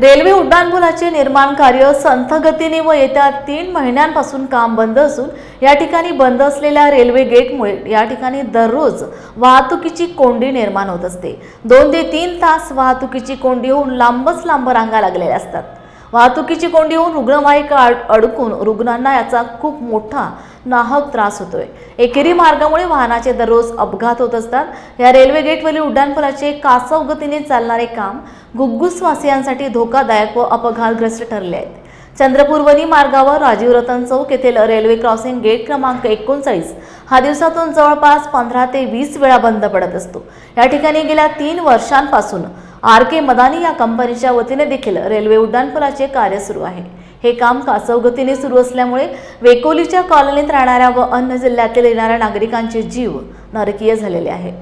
Railway उड्डाणपुलाचे निर्माण कार्य संथ गतीने व येत्या तीन महिन्यांपासून काम बंद असून या ठिकाणी बंद असलेल्या रेल्वे गेटमुळे या ठिकाणी दररोज वाहतुकीची कोंडी निर्माण होत असते. दोन ते तीन तास वाहतुकीची कोंडी होऊन लांबच लांब रांगा लागलेल्या असतात. वाहतुकीची कोंडी होऊन रुग्णवाहिका अडकून रुग्णांना याचा खूप मोठा नाहक त्रास होतोय. एकेरी मार्गामुळे वाहनाचे दररोज अपघात होत असतात. या रेल्वे गेटवरील उड्डाणपुलाचे कासव गतीने चालणारे काम गुग्गुसवासियांसाठी धोकादायक व अपघातग्रस्त ठरले आहेत. चंद्रपूरवनी मार्गावर राजीव रतन चौक येथील रेल्वे क्रॉसिंग गेट क्रमांक एकोणचाळीस हा दिवसातून जवळपास पंधरा ते वीस वेळा बंद पडत असतो. या ठिकाणी गेल्या तीन वर्षांपासून आर के मदानी या कंपनीच्या वतीने देखील रेल्वे उड्डाणपुलाचे कार्य सुरू आहे. हे काम कासवगतीने सुरू असल्यामुळे वेकोलीच्या कॉलनीत राहणाऱ्या व अन्य जिल्ह्यातील येणाऱ्या नागरिकांचे जीव नरकीय झालेले आहे.